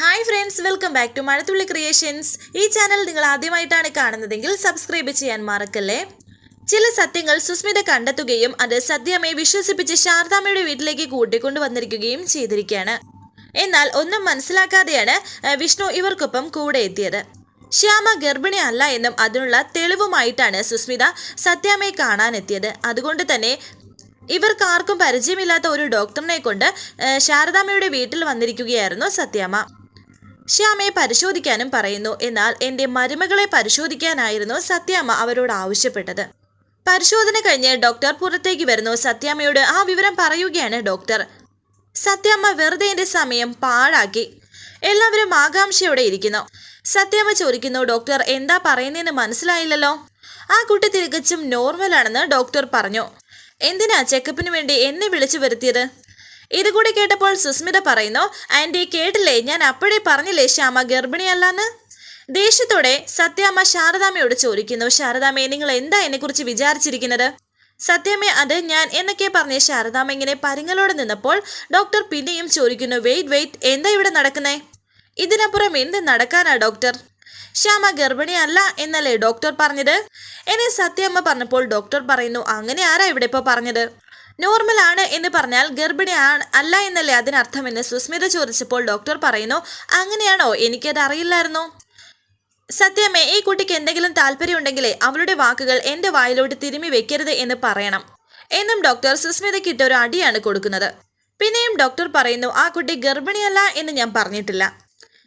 Hi friends welcome back to Mazhathulli creations ഈ channel നിങ്ങൾ ആദ്യമായിട്ടാണ് കാണുന്നതെങ്കിൽ സബ്സ്ക്രൈബ് ചെയ്യാൻ മറക്കല്ലേ? ചില സത്യങ്ങൾ സുസ്മിത കണ്ടെത്തുകയും അത് സത്യമയെ വിശ്വസിപ്പിച്ച് ശാരദാമ്മയുടെ വീട്ടിലേക്ക് കൂട്ടിക്കൊണ്ടു വന്നിരിക്കുകയും ചെയ്തിരിക്കുകയാണ്. എന്നാൽ ഒന്നും മനസ്സിലാക്കാതെയാണ് വിഷ്ണു ഇവർക്കൊപ്പം കൂടെ എത്തിയത്. ശ്യാമ ഗർഭിണി അല്ല എന്നും അതിനുള്ള തെളിവുമായിട്ടാണ് സുസ്മിത സത്യാമ്മയെ കാണാനെത്തിയത്. അതുകൊണ്ട് തന്നെ ഇവർക്കാർക്കും പരിചയമില്ലാത്ത ഒരു ഡോക്ടറിനെ കൊണ്ട് ശാരദാമ്മയുടെ വീട്ടിൽ വന്നിരിക്കുകയായിരുന്നു സത്യാമ്മ. ശ്യാമയെ പരിശോധിക്കാനും പറയുന്നു. എന്നാൽ എന്റെ മരുമകളെ പരിശോധിക്കാനായിരുന്നു സത്യാമ്മ അവരോട് ആവശ്യപ്പെട്ടത്. പരിശോധന കഴിഞ്ഞ് ഡോക്ടർ പുറത്തേക്ക് വരുന്നു. സത്യാമ്മയോട് ആ വിവരം പറയുകയാണ് ഡോക്ടർ. സത്യാമ്മ വെറുതെ എന്റെ സമയം പാഴാക്കി. എല്ലാവരും ആകാംക്ഷയോടെ ഇരിക്കുന്നു. സത്യാമ്മ ചോദിക്കുന്നു ഡോക്ടർ എന്താ പറയുന്നതെന്ന് മനസ്സിലായില്ലല്ലോ? ആ കുട്ടി തികച്ചും നോർമലാണെന്ന് ഡോക്ടർ പറഞ്ഞു. എന്തിനാ ചെക്കപ്പിന് വേണ്ടി എന്നെ വിളിച്ചു വരുത്തിയത്? ഇതുകൂടി കേട്ടപ്പോൾ സുസ്മിത പറയുന്നു ആന്റി കേട്ടില്ലേ? ഞാൻ അപ്പോഴേ പറഞ്ഞില്ലേ ശ്യാമ ഗർഭിണിയല്ലാന്ന്? ദേഷ്യത്തോടെ സത്യാമ്മ ശാരദാമ്മയോട് ചോദിക്കുന്നു ശാരദാമ്മയെ നിങ്ങൾ എന്താ എന്നെക്കുറിച്ച് വിചാരിച്ചിരിക്കുന്നത്? സത്യമേ അത് ഞാൻ എന്നൊക്കെ പറഞ്ഞ ശാരദാമ്മ ഇങ്ങനെ പരിങ്ങലോടെ നിന്നപ്പോൾ ഡോക്ടർ പിന്നെയും ചോദിക്കുന്നു വെയിറ്റ് വെയിറ്റ് എന്താ ഇവിടെ നടക്കുന്നേ? ഇതിനപ്പുറം എന്ത് നടക്കാനാ ഡോക്ടർ? ശ്യാമ ഗർഭിണിയല്ല എന്നല്ലേ ഡോക്ടർ പറഞ്ഞത്? എന്നെ സത്യമ്മ പറഞ്ഞപ്പോൾ ഡോക്ടർ പറയുന്നു അങ്ങനെ ആരാ ഇവിടെ ഇപ്പോൾ പറഞ്ഞത്? നോർമൽ ആണ് എന്ന് പറഞ്ഞാൽ ഗർഭിണി ആണ് അല്ല എന്നല്ലേ അതിനർത്ഥമെന്ന് സുസ്മിത ചോദിച്ചപ്പോൾ ഡോക്ടർ പറയുന്നു അങ്ങനെയാണോ? എനിക്കത് അറിയില്ലായിരുന്നു? സത്യമേ ഈ കുട്ടിക്ക് എന്തെങ്കിലും താല്പര്യമുണ്ടെങ്കിലേ അവളുടെ വാക്കുകൾ എന്റെ വായിലോട്ട് തിരുമ്മി വെക്കരുത് എന്ന് പറയണം. എന്നും ഡോക്ടർ സുസ്മിതയ്ക്ക് ഇട്ട ഒരു അടിയാണ് കൊടുക്കുന്നത്. പിന്നെയും ഡോക്ടർ പറയുന്നു ആ കുട്ടി ഗർഭിണിയല്ല എന്ന് ഞാൻ പറഞ്ഞിട്ടില്ല.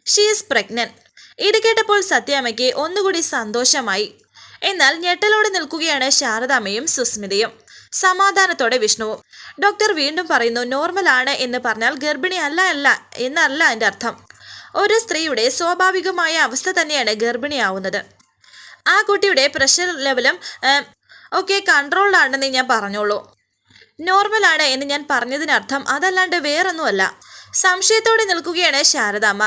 ഷീ ഈസ് പ്രഗ്നന്റ് ഇത് കേട്ടപ്പോൾ സത്യാമ്മയ്ക്ക് ഒന്നുകൂടി സന്തോഷമായി. എന്നാൽ ഞെട്ടലോടെ നിൽക്കുകയാണ് ശാരദാമ്മയും സുസ്മിതയും. സമാധാനത്തോടെ വിഷ്ണു. ഡോക്ടർ വീണ്ടും പറയുന്നു നോർമൽ ആണ് എന്ന് പറഞ്ഞാൽ ഗർഭിണി അല്ല അല്ല എന്നല്ല എന്റെ അർത്ഥം. ഒരു സ്ത്രീയുടെ സ്വാഭാവികമായ അവസ്ഥ തന്നെയാണ് ഗർഭിണിയാവുന്നത്. ആ കുട്ടിയുടെ പ്രഷർ ലെവലും ഒക്കെ കൺട്രോൾഡ് ആണെന്ന് ഞാൻ പറഞ്ഞോളൂ. നോർമൽ ആണ് എന്ന് ഞാൻ പറഞ്ഞതിനർത്ഥം അതല്ലാണ്ട് വേറൊന്നുമല്ല. സംശയത്തോടെ നിൽക്കുകയാണ് ശാരദാമ്മ.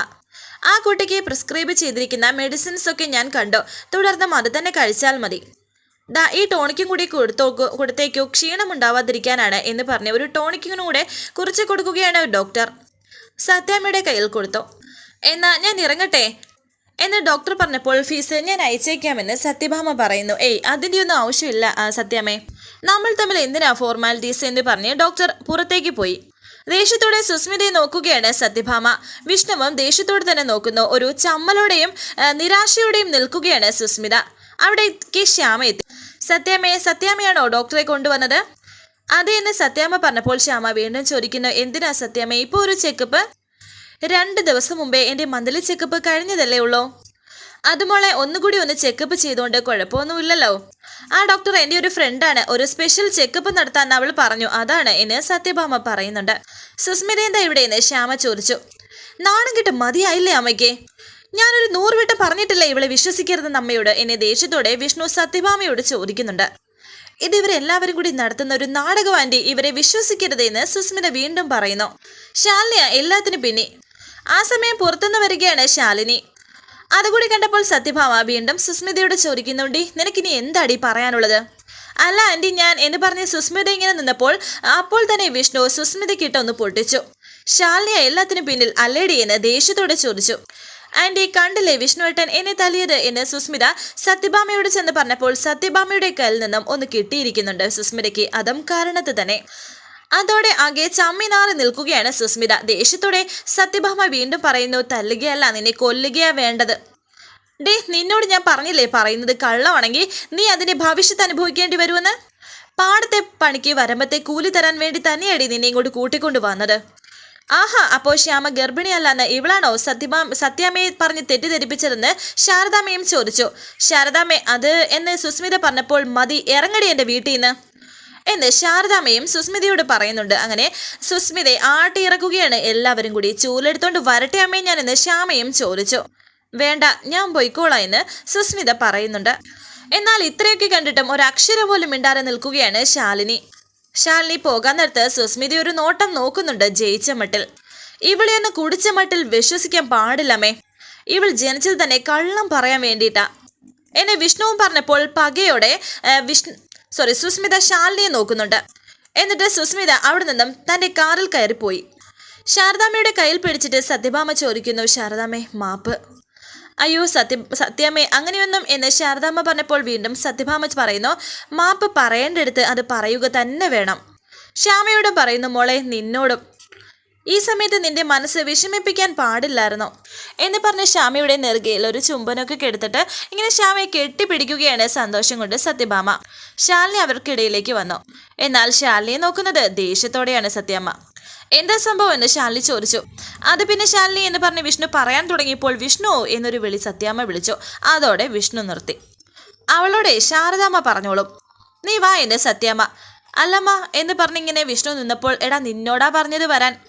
ആ കുട്ടിക്ക് പ്രിസ്ക്രൈബ് ചെയ്തിരിക്കുന്ന മെഡിസിൻസ് ഒക്കെ ഞാൻ കണ്ടു. തുടർന്നും അത് തന്നെ കഴിച്ചാൽ മതി. ദാ ഈ ടോണിക്കും കൂടി കൊടുത്തോ കൊടുത്തേക്കോ. ക്ഷീണമുണ്ടാവാതിരിക്കാനാണ് എന്ന് പറഞ്ഞ് ഒരു ടോണിക്കിനും കൂടെ കുറിച്ച് കൊടുക്കുകയാണ് ഡോക്ടർ. സത്യാമ്മയുടെ കയ്യിൽ കൊടുത്തു. എന്നാ ഞാൻ ഇറങ്ങട്ടെ? എന്ന് ഡോക്ടർ പറഞ്ഞപ്പോൾ ഫീസ് ഞാൻ അയച്ചേക്കാമെന്ന് സത്യഭാമ പറയുന്നു. ഏയ് അതിന്റെ ഒന്നും ആവശ്യമില്ല സത്യാമ്മേ. നമ്മൾ തമ്മിൽ എന്തിനാ ഫോർമാലിറ്റീസ് എന്ന് പറഞ്ഞ് ഡോക്ടർ പുറത്തേക്ക് പോയി. ദേഷ്യത്തോടെ സുസ്മിതയെ നോക്കുകയാണ് സത്യഭാമ. വിഷ്ണുവും ദേഷ്യത്തോടെ തന്നെ നോക്കുന്നു. ഒരു ചമ്മലോടെയും നിരാശയോടെയും നിൽക്കുകയാണ് സുസ്മിത. അവിടേക്ക് ശ്യാമ എത്തി. സത്യാമ്മയെ സത്യാമ്മയാണോ ഡോക്ടറെ കൊണ്ടുവന്നത്? അതെ എന്ന് സത്യാമ്മ പറഞ്ഞപ്പോൾ ശ്യാമ വീണ്ടും ചോദിക്കുന്നു എന്തിനാ സത്യാമ്മ ഇപ്പോൾ ഒരു ചെക്കപ്പ്? രണ്ട് ദിവസം മുമ്പേ എന്റെ മന്ത്ലി ചെക്കപ്പ് കഴിഞ്ഞതല്ലേ ഉള്ളൂ. അതുമോളെ ഒന്നുകൂടി ഒന്ന് ചെക്കപ്പ് ചെയ്തുകൊണ്ട് കുഴപ്പമൊന്നുമില്ലല്ലോ. ആ ഡോക്ടർ എന്റെ ഒരു ഫ്രണ്ടാണ്. ഒരു സ്പെഷ്യൽ ചെക്കപ്പ് നടത്താൻ അവൾ പറഞ്ഞു. അതാണ് എന്ന് സത്യഭാമ പറയുന്നുണ്ട്. സുസ്മിത എന്താ ഇവിടെ എന്ന് ശ്യാമ ചോദിച്ചു. നാണം കിട്ടും മതിയായില്ലേ അമ്മയ്ക്ക്? ഞാനൊരു നൂറുവട്ടം പറഞ്ഞിട്ടില്ല ഇവളെ വിശ്വസിക്കരുതെന്ന് അമ്മയോട്. എന്നെ ദേഷ്യത്തോടെ വിഷ്ണു സത്യഭാമയോട് ചോദിക്കുന്നുണ്ട്. ഇത് ഇവരെല്ലാവരും കൂടി നടത്തുന്ന ഒരു നാടകവാണ്ടി ഇവരെ വിശ്വസിക്കരുതെന്ന് സുസ്മിത വീണ്ടും പറയുന്നു. ശാലിനിയ എല്ലാത്തിനും പിന്നെ. ആ സമയം പുറത്തുനിന്ന് വരികയാണ് ശാലിനി. അതുകൂടി കണ്ടപ്പോൾ സത്യഭാമ വീണ്ടും സുസ്മിതയോട് ചോദിക്കുന്നുണ്ടി നിനക്കിനി എന്താടി പറയാനുള്ളത്? അല്ല ആന്റി ഞാൻ എന്ന് പറഞ്ഞ് സുസ്മിത ഇങ്ങനെ നിന്നപ്പോൾ അപ്പോൾ തന്നെ വിഷ്ണു സുസ്മിതയ്ക്കിട്ടൊന്ന് പൊട്ടിച്ചു. ശാലിനിയ എല്ലാത്തിനും പിന്നിൽ അല്ലേടി എന്ന് ദേഷ്യത്തോടെ ചോദിച്ചു. ആന്റി കണ്ടില്ലേ വിഷ്ണുവേട്ടൻ എന്നെ തല്ലിയത്? എന്ന് സുസ്മിത സത്യഭാമയോട് ചെന്ന് പറഞ്ഞപ്പോൾ സത്യഭാമയുടെ കയ്യിൽ നിന്നും ഒന്ന് കിട്ടിയിരിക്കുന്നുണ്ട് സുസ്മിതയ്ക്ക്. അതും കാരണത്ത് തന്നെ. അതോടെ ആകെ ചമ്മിനാറി നിൽക്കുകയാണ് സുസ്മിത. ദേഷ്യത്തോടെ സത്യഭാമ വീണ്ടും പറയുന്നു തല്ലുകയല്ല നിന്നെ കൊല്ലുകയാ വേണ്ടത്. ഡേ നിന്നോട് ഞാൻ പറഞ്ഞില്ലേ? പറയുന്നത് കള്ളമാണെങ്കിൽ നീ അതിന്റെ ഭവിഷ്യത്ത് അനുഭവിക്കേണ്ടി വരുമെന്ന്? പാടത്തെ പണിക്ക് വരമ്പത്തെ കൂലി തരാൻ വേണ്ടി തന്നെയടി നിന്നെ ഇങ്ങോട്ട് കൂട്ടിക്കൊണ്ടു വന്നത്. ആഹാ അപ്പോൾ ശ്യാമ ഗർഭിണിയല്ലെന്ന് ഇവളാണോ സത്യമാ സത്യാമ്മയെ പറഞ്ഞ് തെറ്റിദ്ധരിപ്പിച്ചതെന്ന് ശാരദാമ്മയും ചോദിച്ചു. ശാരദാമ്മ അത് എന്ന് സുസ്മിത പറഞ്ഞപ്പോൾ മതി ഇറങ്ങടി എന്റെ വീട്ടിൽ നിന്ന് എന്ന് ശാരദാമ്മയും സുസ്മിതയോട് പറയുന്നുണ്ട്. അങ്ങനെ സുസ്മിതയെ ആട്ടിയിറക്കുകയാണ് എല്ലാവരും കൂടി. ചൂലെടുത്തോണ്ട് വരട്ടെ അമ്മേ ഞാൻ എന്ന് ശ്യാമയും ചോദിച്ചു. വേണ്ട ഞാൻ പൊയ്ക്കോളാം എന്ന് സുസ്മിത പറയുന്നുണ്ട്. എന്നാൽ ഇത്രയൊക്കെ കണ്ടിട്ടും ഒരക്ഷരം പോലും മിണ്ടാതെ നിൽക്കുകയാണ് ശാലിനി. ശാലിനി പോകാൻ നേരത്ത് സുസ്മിത ഒരു നോട്ടം നോക്കുന്നുണ്ട് ജയിച്ച മട്ടിൽ. ഇവളെയൊന്ന് കുടിച്ച മട്ടിൽ വിശ്വസിക്കാൻ പാടില്ലമേ ഇവൾ ജനിച്ചത് തന്നെ കള്ളം പറയാൻ വേണ്ടിയിട്ടാ. എന്നെ വിഷ്ണുവും പറഞ്ഞപ്പോൾ പകയോടെ വിഷ്ണു സോറി സുസ്മിത ശാലിനിയെ നോക്കുന്നുണ്ട്. എന്നിട്ട് സുസ്മിത അവിടെ നിന്നും തന്റെ കാറിൽ കയറിപ്പോയി. ശാരദാമ്മയുടെ കയ്യിൽ പിടിച്ചിട്ട് സത്യഭാമ ചോദിക്കുന്നു ശാരദാമ്മേ മാപ്പ്. അയ്യോ സത്യ സത്യമേ അങ്ങനെയൊന്നും എന്ന് ശാരദാമ്മ പറഞ്ഞപ്പോൾ വീണ്ടും സത്യഭാമ പറയുന്നു മാപ്പ് പറയേണ്ടടുത്ത് അത് പറയുക തന്നെ വേണം. ശ്യാമയോടും പറയുന്നു മോളെ നിന്നോടും. ഈ സമയത്ത് നിന്റെ മനസ്സ് വിഷമിപ്പിക്കാൻ പാടില്ലായിരുന്നു എന്ന് പറഞ്ഞ് ശ്യാമയുടെ നെറുകയിൽ ഒരു ചുംബനൊക്കെ കെടുത്തിട്ട് ഇങ്ങനെ ശ്യാമയെ കെട്ടിപ്പിടിക്കുകയാണ് സന്തോഷം കൊണ്ട് സത്യഭാമ. ശാലിനി അവർക്കിടയിലേക്ക് വന്നു. എന്നാൽ ശാലിനിയെ നോക്കുന്നത് ദേഷ്യത്തോടെയാണ് സത്യമ്മ. എന്താ സംഭവം എന്ന് ശാലിനി ചോദിച്ചു. അത് പിന്നെ ശാലിനി എന്ന് പറഞ്ഞ് വിഷ്ണു പറയാൻ തുടങ്ങിയപ്പോൾ വിഷ്ണു എന്നൊരു വിളി സത്യാമ്മ വിളിച്ചു. അതോടെ വിഷ്ണു നിർത്തി. അവളോടെ ശാരദാമ്മ പറഞ്ഞോളും. നീ വാ എന്റെ സത്യാമ്മ. അല്ലമ്മ എന്ന് പറഞ്ഞിങ്ങനെ വിഷ്ണു നിന്നപ്പോൾ എടാ നിന്നോടാ പറഞ്ഞത് വരാൻ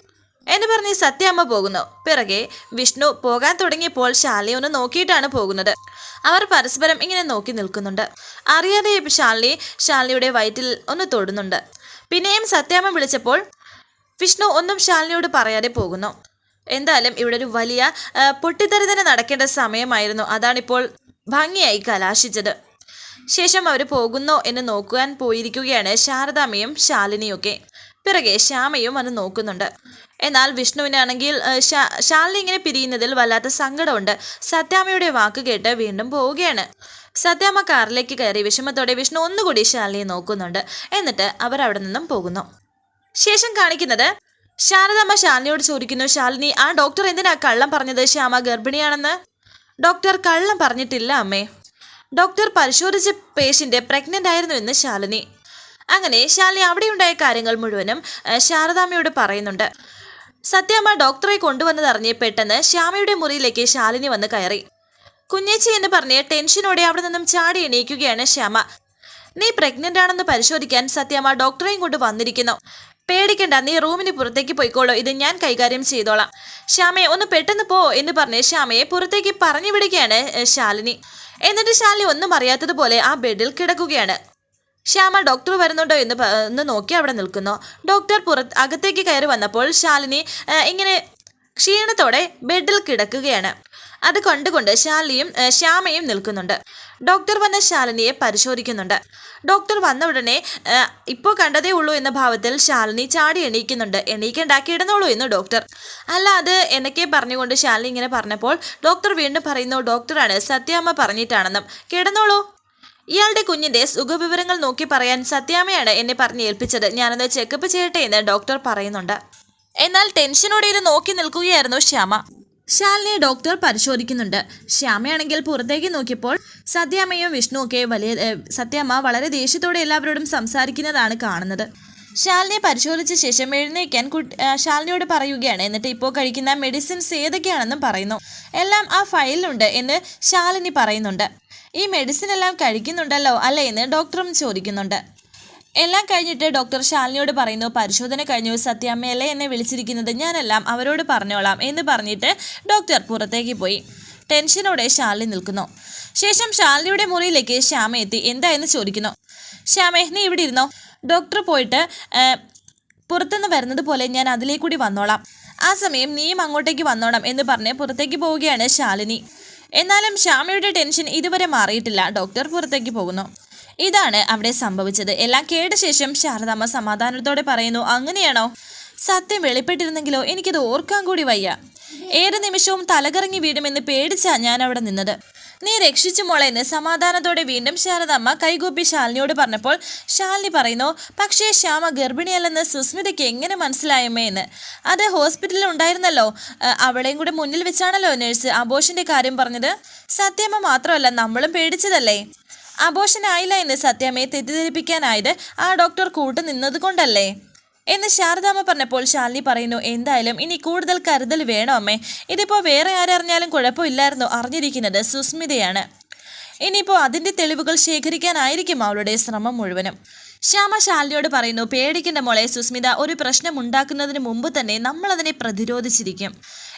എന്ന് പറഞ്ഞ് സത്യാമ്മ പോകുന്നു. പിറകെ വിഷ്ണു പോകാൻ തുടങ്ങിയപ്പോൾ ശാലിനി ഒന്ന് നോക്കിയിട്ടാണ് പോകുന്നത്. അവർ പരസ്പരം ഇങ്ങനെ നോക്കി നിൽക്കുന്നുണ്ട്. അറിയാതെ ശാലിനി ശാലിനിയുടെ വയറ്റിൽ ഒന്ന് തൊടുന്നുണ്ട്. പിന്നെയും സത്യാമ്മ വിളിച്ചപ്പോൾ വിഷ്ണു ഒന്നും ശാലിനിയോട് പറയാതെ പോകുന്നു. എന്തായാലും ഇവിടെ ഒരു വലിയ പൊട്ടിത്തെറി തന്നെ നടക്കേണ്ട സമയമായിരുന്നു. അതാണിപ്പോൾ ഭംഗിയായി കലാശിച്ചത്. ശേഷം അവർ പോകുന്നോ എന്ന് നോക്കുവാൻ പോയിരിക്കുകയാണ് ശാരദാമ്മയും ശാലിനിയൊക്കെ. പിറകെ ശ്യാമയും അത് നോക്കുന്നുണ്ട്. എന്നാൽ വിഷ്ണുവിനാണെങ്കിൽ ശാലിനി ഇങ്ങനെ പിരിയുന്നതിൽ വല്ലാത്ത സങ്കടമുണ്ട്. സത്യാമ്മയുടെ വാക്ക് കേട്ട് വീണ്ടും പോവുകയാണ്. സത്യാമ്മ കാറിലേക്ക് കയറി വിഷമത്തോടെ വിഷ്ണു ഒന്നുകൂടി ശാലിനിയെ നോക്കുന്നുണ്ട്. എന്നിട്ട് അവർ അവിടെ നിന്നും പോകുന്നു. ശേഷം കാണിക്കുന്നത് ശാരദമ്മ ശാലിനിയോട് ചോദിക്കുന്നു. ശാലിനി ആ ഡോക്ടർ എന്തിനാ കള്ളം പറഞ്ഞത്? ശ്യാമ ഗർഭിണിയാണെന്ന്? ഡോക്ടർ കള്ളം പറഞ്ഞിട്ടില്ല അമ്മേ. ഡോക്ടർ പരിശോധിച്ച പേഷ്യന്റ് പ്രഗ്നന്റ് ആയിരുന്നു എന്ന് ശാലിനി. അങ്ങനെ ശാലിനി അവിടെയുണ്ടായ കാര്യങ്ങൾ മുഴുവനും ശാരദാമ്മയോട് പറയുന്നുണ്ട്. സത്യാമ്മ ഡോക്ടറെ കൊണ്ടുവന്നതറിഞ്ഞ് പെട്ടെന്ന് ശ്യാമയുടെ മുറിയിലേക്ക് ശാലിനി വന്ന് കയറി. കുഞ്ഞേച്ചി എന്ന് പറഞ്ഞ് ടെൻഷനോടെ അവിടെ നിന്നും ചാടി എണീക്കുകയാണ് ശ്യാമ. നീ പ്രഗ്നന്റ് ആണെന്ന് പരിശോധിക്കാൻ സത്യാമ്മ ഡോക്ടറെയും കൊണ്ട് വന്നിരിക്കുന്നു. പേടിക്കണ്ട നീ റൂമിന് പുറത്തേക്ക് പോയിക്കോളൂ. ഇത് ഞാൻ കൈകാര്യം ചെയ്തോളാം. ശ്യാമയെ ഒന്ന് പെട്ടെന്ന് പോ എന്ന് പറഞ്ഞ് ശ്യാമയെ പുറത്തേക്ക് പറഞ്ഞു വിടുകയാണ് ശാലിനി. എന്നിട്ട് ശാലിനി ഒന്നും അറിയാത്തതുപോലെ ആ ബെഡിൽ കിടക്കുകയാണ്. ശ്യാമ ഡോക്ടർ വരുന്നുണ്ടോ എന്ന് ഒന്ന് നോക്കി അവിടെ നിൽക്കുന്നു. ഡോക്ടർ പുറത്ത് അകത്തേക്ക് കയറി വന്നപ്പോൾ ശാലിനി ഇങ്ങനെ ക്ഷീണത്തോടെ ബെഡിൽ കിടക്കുകയാണ്. അത് കണ്ടുകൊണ്ട് ശാലിനിയും ശ്യാമയും നിൽക്കുന്നുണ്ട്. ഡോക്ടർ വന്ന ശാലിനിയെ പരിശോധിക്കുന്നുണ്ട്. ഡോക്ടർ വന്ന ഉടനെ ഇപ്പോൾ കണ്ടതേ ഉള്ളൂ എന്ന ഭാവത്തിൽ ശാലിനി ചാടി എണീക്കുന്നുണ്ട്. എണീക്കണ്ടാക്കി ഇടുന്നുള്ളൂ എന്ന് ഡോക്ടർ. അല്ല അത് എന്നൊക്കെ പറഞ്ഞുകൊണ്ട് ശാലിനി ഇങ്ങനെ പറഞ്ഞപ്പോൾ ഡോക്ടർ വീണ്ടും പറയുന്നു ഡോക്ടറാണ് സത്യാമ്മ പറഞ്ഞിട്ടാണെന്നും. കിടന്നോളൂ. ഇയാളുടെ കുഞ്ഞിന്റെ സുഖവിവരങ്ങൾ നോക്കി പറയാൻ സത്യാമ്മയാണ് എന്നെ പറഞ്ഞ് ഏൽപ്പിച്ചത്. ഞാനൊന്ന് ചെക്കപ്പ് ചെയ്യട്ടെ എന്ന് ഡോക്ടർ പറയുന്നുണ്ട്. എന്നാൽ ടെൻഷനോടെ ഇത് നോക്കി നിൽക്കുകയായിരുന്നു ശ്യാമ. ശാലിനിയെ ഡോക്ടർ പരിശോധിക്കുന്നുണ്ട്. ശ്യാമയാണെങ്കിൽ പുറത്തേക്ക് നോക്കിയപ്പോൾ സത്യാമ്മയും വിഷ്ണുവൊക്കെ വലിയ സത്യാമ്മ വളരെ ദേഷ്യത്തോടെ എല്ലാവരോടും സംസാരിക്കുന്നതാണ് കാണുന്നത്. ശാലിനെ പരിശോധിച്ച ശേഷം എഴുന്നേക്കാൻ ശാലിനിയോട് പറയുകയാണ്. എന്നിട്ട് ഇപ്പോൾ കഴിക്കുന്ന മെഡിസിൻസ് ഏതൊക്കെയാണെന്നും പറയുന്നു. എല്ലാം ആ ഫയലിലുണ്ട് എന്ന് ശാലിനി പറയുന്നുണ്ട്. ഈ മെഡിസിൻ എല്ലാം കഴിക്കുന്നുണ്ടല്ലോ അല്ലേ എന്ന് ഡോക്ടറും ചോദിക്കുന്നുണ്ട്. എല്ലാം കഴിഞ്ഞിട്ട് ഡോക്ടർ ശാലിനിയോട് പറയുന്നു പരിശോധന കഴിഞ്ഞു. സത്യാമ്മയല്ലേ എന്നെ വിളിച്ചിരിക്കുന്നത്? ഞാനെല്ലാം അവരോട് പറഞ്ഞോളാം എന്ന് പറഞ്ഞിട്ട് ഡോക്ടർ പുറത്തേക്ക് പോയി. ടെൻഷനോടെ ശാലിനി നിൽക്കുന്നു. ശേഷം ശാലിനിയുടെ മുറിയിലേക്ക് ശ്യാമ എത്തി. എന്താ എന്ന് ചോദിക്കുന്നു? ശ്യാമേ നീ ഇവിടെ ഇരുന്നോ? ഡോക്ടർ പോയിട്ട് പുറത്തുനിന്ന് വരുന്നത് പോലെ ഞാൻ അതിലേക്ക് കൂടി വന്നോളാം. ആ സമയം നീയും അങ്ങോട്ടേക്ക് വന്നോണം എന്ന് പറഞ്ഞ് പുറത്തേക്ക് പോവുകയാണ് ശാലിനി. എന്നാലും ശ്യാമയുടെ ടെൻഷൻ ഇതുവരെ മാറിയിട്ടില്ല. ഡോക്ടർ പുറത്തേക്ക് പോകുന്നു. ഇതാണ് അവിടെ സംഭവിച്ചത്. എല്ലാം കേട്ട ശേഷം ശാരദാമ്മ സമാധാനത്തോടെ പറയുന്നു അങ്ങനെയാണോ? സത്യം വെളിപ്പെട്ടിരുന്നെങ്കിലോ? എനിക്കത് ഓർക്കാൻ കൂടി വയ്യ. ഏത് നിമിഷവും തലകറങ്ങി വീടുമെന്ന് പേടിച്ചാ ഞാൻ അവിടെ നിന്നത്. നീ രക്ഷിച്ചു മോളെ എന്ന് സമാധാനത്തോടെ വീണ്ടും ശാരദാമ്മ കൈകൂപ്പി ശാലിനിയോട് പറഞ്ഞപ്പോൾ ശാലിനി പറയുന്നു പക്ഷേ ശ്യാമ ഗർഭിണിയല്ലെന്ന് സുസ്മിതയ്ക്ക് എങ്ങനെ മനസ്സിലായമ്മേ എന്ന്. അത് ഹോസ്പിറ്റലിൽ ഉണ്ടായിരുന്നല്ലോ. അവളെയും കൂടെ മുന്നിൽ വെച്ചാണല്ലോ നേഴ്സ് അബോഷന്റെ കാര്യം പറഞ്ഞത്. സത്യമ്മ മാത്രമല്ല നമ്മളും പേടിച്ചതല്ലേ? അബോഷൻ ആയില്ല എന്ന് സത്യാമ്മയെ തെറ്റിദ്ധരിപ്പിക്കാനായത് ആ ഡോക്ടർ കൂട്ടു നിന്നത് കൊണ്ടല്ലേ എന്ന് ശാരദാമ്മ പറഞ്ഞപ്പോൾ ശാലിനി പറയുന്നു എന്തായാലും ഇനി കൂടുതൽ കരുതൽ വേണോ അമ്മേ? ഇതിപ്പോൾ വേറെ ആരറിഞ്ഞാലും കുഴപ്പമില്ലായിരുന്നു അറിഞ്ഞിരിക്കുന്നത് സുസ്മിതയാണ്. ഇനിയിപ്പോൾ അതിന്റെ തെളിവുകൾ ശേഖരിക്കാനായിരിക്കും അവളുടെ ശ്രമം മുഴുവനും. ശ്യാമ ശാലിനിയോട് പറയുന്നു പേടിക്കേണ്ട മോളെ സുസ്മിത ഒരു പ്രശ്നം ഉണ്ടാക്കുന്നതിന് മുമ്പ് തന്നെ നമ്മളതിനെ പ്രതിരോധിച്ചിരിക്കും.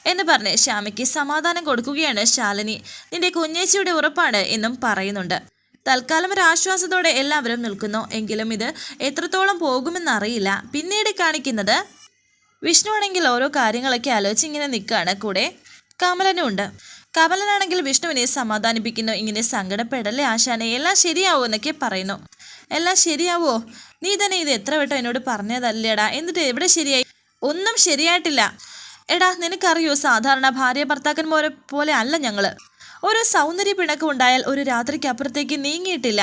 എന്ന് പറഞ്ഞ് ശ്യാമയ്ക്ക് സമാധാനം കൊടുക്കുകയാണ് ശാലിനി. നിന്റെ കുഞ്ഞേച്ചിയുടെ ഉറപ്പാണ് എന്നും പറയുന്നുണ്ട്. തൽക്കാലം ഒരു ആശ്വാസത്തോടെ എല്ലാവരും നിൽക്കുന്നു. എങ്കിലും ഇത് എത്രത്തോളം പോകുമെന്നറിയില്ല പിന്നീട് കാണിക്കുന്നത് വിഷ്ണു ആണെങ്കിൽ ഓരോ കാര്യങ്ങളൊക്കെ ആലോചിച്ച് ഇങ്ങനെ നിൽക്കുകയാണ്. കൂടെ കമലനും ഉണ്ട്. കമലനാണെങ്കിൽ വിഷ്ണുവിനെ സമാധാനിപ്പിക്കുന്നു. ഇങ്ങനെ സങ്കടപ്പെടല്ലേ ആശാനെ? എല്ലാം ശരിയാവോ എന്നൊക്കെ പറയുന്നു. എല്ലാം ശരിയാവോ? നീ തന്നെ ഇത് എത്ര വട്ടം എന്നോട് പറഞ്ഞതല്ലേടാ? എന്നിട്ട് എവിടെ ശരിയായി? ഒന്നും ശരിയായിട്ടില്ല. എടാ നിനക്കറിയോ? സാധാരണ ഭാര്യ ഭർത്താക്കന്മാരെ പോലെ അല്ല ഞങ്ങൾ. ഒരു സൗന്ദര്യ പിണക്കം ഉണ്ടായാൽ ഒരു രാത്രിക്ക് അപ്പുറത്തേക്ക് നീങ്ങിയിട്ടില്ല.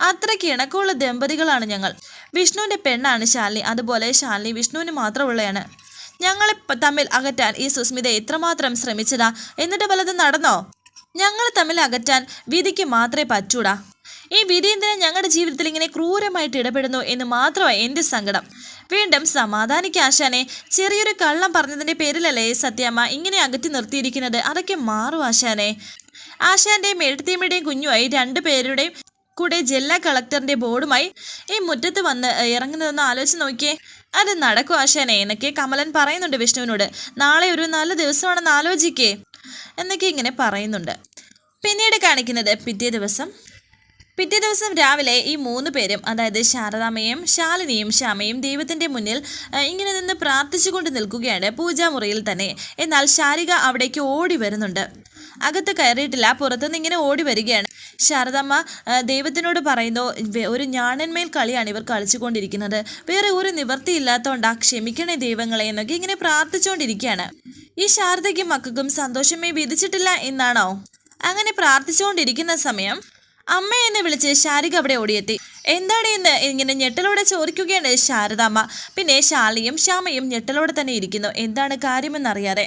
അത്രയ്ക്ക് ഇണക്കമുള്ള ദമ്പതികളാണ് ഞങ്ങൾ. വിഷ്ണുവിന്റെ പെണ്ണാണ് ശാലിനി. അതുപോലെ ശാലിനി വിഷ്ണുവിന് മാത്രമുള്ളതാണ് ഞങ്ങളെ തമ്മിൽ അകറ്റാൻ ഈ സുസ്മിത എത്രമാത്രം ശ്രമിച്ചതാ? എന്നിട്ട് വല്ലതും നടന്നോ? ഞങ്ങൾ തമ്മിൽ അകറ്റാൻ വിധിക്ക് മാത്രമേ പറ്റൂടാ. ഈ വിധി എന്തിനാ ഞങ്ങളുടെ ജീവിതത്തിൽ ഇങ്ങനെ ക്രൂരമായിട്ട് ഇടപെടുന്നു എന്ന് മാത്രമാണ് എന്റെ സങ്കടം. വീണ്ടും സമാധാനിക്കാശാനെ ചെറിയൊരു കള്ളം പറഞ്ഞതിന്റെ പേരിലല്ലേ സത്യമ്മ ഇങ്ങനെ അകറ്റി നിർത്തിയിരിക്കുന്നത്? അതൊക്കെ മാറും ആശാനെ. ആശാന്റെയും എഴുത്തീമ്മയുടെയും കുഞ്ഞുമായി രണ്ടു പേരുടെയും കൂടെ ജില്ലാ കളക്ടറിന്റെ ബോർഡുമായി ഈ മുറ്റത്ത് വന്ന് ഇറങ്ങുന്നതെന്ന് ആലോചിച്ച് നോക്കിയേ. അത് നടക്കും ആശാനെ എന്നൊക്കെ കമലൻ പറയുന്നുണ്ട് വിഷ്ണുവിനോട്. നാളെ ഒരു നല്ല ദിവസമാണെന്ന് ആലോചിക്കേ എന്നൊക്കെ ഇങ്ങനെ പറയുന്നുണ്ട്. പിന്നീട് കാണിക്കുന്നത് പിറ്റേ ദിവസം. പിറ്റേ ദിവസം രാവിലെ ഈ മൂന്ന് പേരും അതായത് ശാരദാമ്മയും ശാലിനിയും ശ്യാമയും ദൈവത്തിന്റെ മുന്നിൽ ഇങ്ങനെ നിന്ന് പ്രാർത്ഥിച്ചുകൊണ്ട് നിൽക്കുകയാണ് പൂജാമുറിയിൽ തന്നെ. എന്നാൽ ശാരിക അവിടേക്ക് ഓടി വരുന്നുണ്ട്. അകത്ത് കയറിയിട്ടില്ല പുറത്തുനിന്ന് ഇങ്ങനെ ഓടി വരികയാണ്. ശാരദമ്മ ദൈവത്തിനോട് പറയുന്നു ഒരു ഞാണന്മേൽ കളിയാണ് ഇവർ കളിച്ചുകൊണ്ടിരിക്കുന്നത്. വേറെ ഒരു നിവർത്തിയില്ലാത്തതുകൊണ്ടാ ക്ഷമിക്കണേ ദൈവങ്ങളെ എന്നൊക്കെ ഇങ്ങനെ പ്രാർത്ഥിച്ചുകൊണ്ടിരിക്കുകയാണ്. ഈ ശാരദയ്ക്കും മക്കൾക്കും സന്തോഷമേ വിധിച്ചിട്ടില്ല എന്നാണോ? അങ്ങനെ പ്രാർത്ഥിച്ചുകൊണ്ടിരിക്കുന്ന സമയം അമ്മ എന്ന് വിളിച്ച് ശാരിക അവിടെ ഓടിയെത്തി. എന്താണ് ഇന്ന് ഇങ്ങനെ ഞെട്ടലോടെ ചോദിക്കുകയാണ് ശാരദാമ്മ. പിന്നെ ശാലിയും ശ്യാമയും ഞെട്ടലോടെ തന്നെ ഇരിക്കുന്നു. എന്താണ് കാര്യമെന്നറിയാതെ.